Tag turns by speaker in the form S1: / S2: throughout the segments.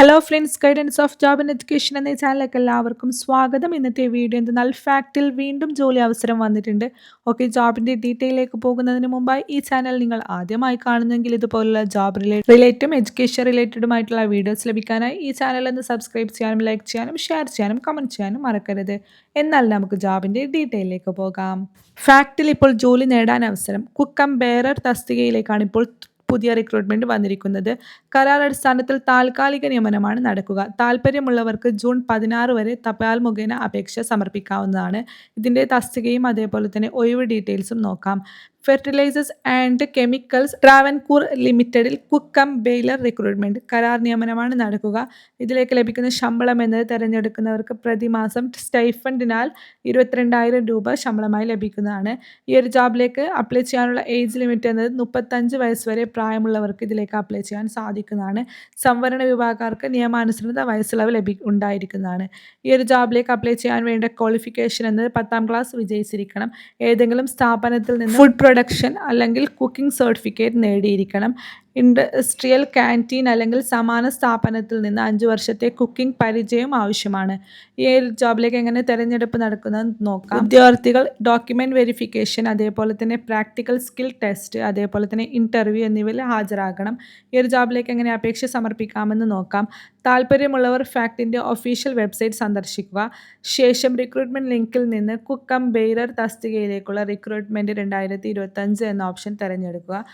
S1: Hello friends guidance of job and education എന്ന ചാനലിലേക്ക് എല്ലാവർക്കും സ്വാഗതം. ഇന്നത്തെ വീഡിയോ എന്തെന്നാൽ ഫാക്റ്റിൽ വീണ്ടും ജോലി അവസരം വന്നിട്ടുണ്ട്. ഓക്കെ ജോബിന്റെ ഡീറ്റെയിലേക്ക് പോകുന്നതിന് മുമ്പായി ഈ ചാനൽ നിങ്ങൾ ആദ്യമായി കാണുന്നെങ്കിൽ ഇതുപോലുള്ള ജോബ് റിലേറ്റ് റിലേറ്റും എഡ്യൂക്കേഷൻ റിലേറ്റഡുമായിട്ടുള്ള വീഡിയോസ് ലഭിക്കാനായി ഈ ചാനൽ ഒന്ന് സബ്സ്ക്രൈബ് ചെയ്യാനും ലൈക്ക് ചെയ്യാനും ഷെയർ ചെയ്യാനും കമന്റ് ചെയ്യാനും മറക്കരുത്. എന്നാൽ നമുക്ക് ജോബിന്റെ ഡീറ്റെയിലേക്ക് പോകാം. ഫാക്റ്റിൽ ഇപ്പോൾ ജോലി നേടാൻ അവസരം കുക്കം ബേറർ തസ്തികയിലേക്കാണ് ഇപ്പോൾ പുതിയ റിക്രൂട്ട്മെന്റ് വന്നിരിക്കുന്നത്. കരാർ അടിസ്ഥാനത്തിൽ താൽക്കാലിക നിയമനമാണ് നടക്കുക. താല്പര്യമുള്ളവർക്ക് ജൂൺ പതിനാറ് വരെ തപാൽ മുഖേന അപേക്ഷ സമർപ്പിക്കാവുന്നതാണ്. ഇതിന്റെ തസ്തികയും അതേപോലെ തന്നെ ഒഴിവ് ഡീറ്റെയിൽസും നോക്കാം. ഫെർട്ടിലൈസേഴ്സ് ആൻഡ് കെമിക്കൽസ് ട്രാവൻകൂർ ലിമിറ്റഡിൽ കുക്കം ബെയിലർ റിക്രൂട്ട്മെന്റ് കരാർ നിയമനമാണ് നടക്കുക. ഇതിലേക്ക് ലഭിക്കുന്ന ശമ്പളം എന്നത് തിരഞ്ഞെടുക്കുന്നവർക്ക് പ്രതിമാസം സ്റ്റൈഫണ്ടിനാൽ ഇരുപത്തിരണ്ടായിരം രൂപ ശമ്പളമായി ലഭിക്കുന്നതാണ്. ഈ ഒരു ജോബിലേക്ക് അപ്ലൈ ചെയ്യാനുള്ള ഏജ് ലിമിറ്റ് എന്നത് മുപ്പത്തഞ്ച് വയസ്സ് വരെ പ്രായമുള്ളവർക്ക് ഇതിലേക്ക് അപ്ലൈ ചെയ്യാൻ സാധിക്കുന്നതാണ്. സംവരണ വിഭാഗക്കാർക്ക് നിയമാനുസൃത വയസ്സിളവ് ലഭി ഉണ്ടായിരിക്കുന്നതാണ്. ഈ ഒരു ജോബിലേക്ക് അപ്ലൈ ചെയ്യാൻ വേണ്ട ക്വാളിഫിക്കേഷൻ എന്നത് പത്താം ക്ലാസ് വിജയിച്ചിരിക്കണം. ഏതെങ്കിലും സ്ഥാപനത്തിൽ നിന്ന് ഫുഡ് പ്രൊഡക്ഷൻ അല്ലെങ്കിൽ കുക്കിംഗ് സർട്ടിഫിക്കറ്റ് നേടിയിരിക്കണം. ഇൻഡസ്ട്രിയൽ ക്യാന്റീൻ അല്ലെങ്കിൽ സമാന സ്ഥാപനത്തിൽ നിന്ന് അഞ്ച് വർഷത്തെ കുക്കിംഗ് പരിചയം ആവശ്യമാണ്. ഈ ജോബിലേക്ക് എങ്ങനെ തിരഞ്ഞെടുപ്പ് നടക്കുന്നത് നോക്കാം. വിദ്യാർത്ഥികൾ ഡോക്യുമെന്റ് വെരിഫിക്കേഷൻ അതേപോലെ തന്നെ പ്രാക്ടിക്കൽ സ്കിൽ ടെസ്റ്റ് അതേപോലെ തന്നെ ഇന്റർവ്യൂ എന്നിവയിൽ ഹാജരാകണം. ഈ ഒരു ജോബിലേക്ക് എങ്ങനെ അപേക്ഷ സമർപ്പിക്കാമെന്ന് നോക്കാം. താല്പര്യമുള്ളവർ ഫാക്ടിന്റെ ഒഫീഷ്യൽ വെബ്സൈറ്റ് സന്ദർശിക്കുക. ശേഷം റിക്രൂട്ട്മെന്റ് ലിങ്കിൽ നിന്ന് കുക്കം ബെയ്റർ തസ്തികയിലേക്കുള്ള റിക്രൂട്ട്മെന്റ് രണ്ടായിരത്തി ഇരുപത്തഞ്ച് എന്ന ഓപ്ഷൻ തിരഞ്ഞെടുക്കുക.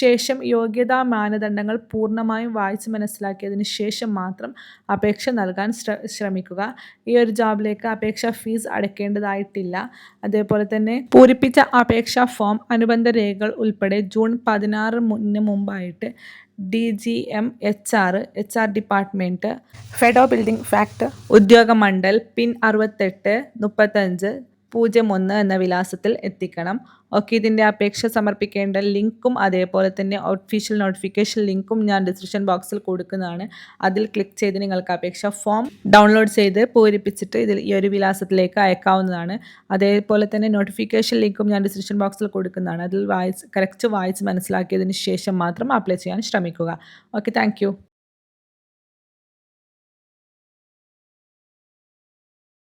S1: ശേഷം യോഗ്യതാ മാനദണ്ഡങ്ങൾ പൂർണമായും വായിച്ച് മനസ്സിലാക്കിയതിന് ശേഷം മാത്രം അപേക്ഷ നൽകാൻ ശ്രമിക്കുക. ഈ ഒരു ജോബിലേക്ക് അപേക്ഷാ ഫീസ് അടയ്ക്കേണ്ടതായിട്ടില്ല അതേപോലെ തന്നെ പൂരിപ്പിച്ച അപേക്ഷാ ഫോം അനുബന്ധ രേഖകൾ ഉൾപ്പെടെ ജൂൺ പതിനാറ് മുമ്പായിട്ട് D G M H R H R department FEDO building FACT Udyogamandal pin അറുപത്തെട്ട് മുപ്പത്തഞ്ച് പൂജ്യം ഒന്ന് എന്ന വിലാസത്തിൽ എത്തിക്കണം. ഓക്കെ ഇതിന്റെ അപേക്ഷ സമർപ്പിക്കേണ്ട ലിങ്കും അതേപോലെ തന്നെ ഒഫീഷ്യൽ നോട്ടിഫിക്കേഷൻ ലിങ്കും ഞാൻ ഡിസ്ക്രിപ്ഷൻ ബോക്സിൽ കൊടുക്കുന്നതാണ്. അതിൽ ക്ലിക്ക് ചെയ്ത് നിങ്ങൾക്ക് അപേക്ഷ ഫോം ഡൗൺലോഡ് ചെയ്ത് പൂരിപ്പിച്ചിട്ട് ഇതിൽ ഈ ഒരു വിലാസത്തിലേക്ക് അയക്കാവുന്നതാണ്. അതേപോലെ തന്നെ നോട്ടിഫിക്കേഷൻ ലിങ്കും ഞാൻ ഡിസ്ക്രിപ്ഷൻ ബോക്സിൽ കൊടുക്കുന്നതാണ്. അതിൽ വായിച്ച് കറക്റ്റ് വായിച്ച് മനസ്സിലാക്കിയതിന് ശേഷം മാത്രം അപ്ലൈ ചെയ്യാൻ ശ്രമിക്കുക. Okay thank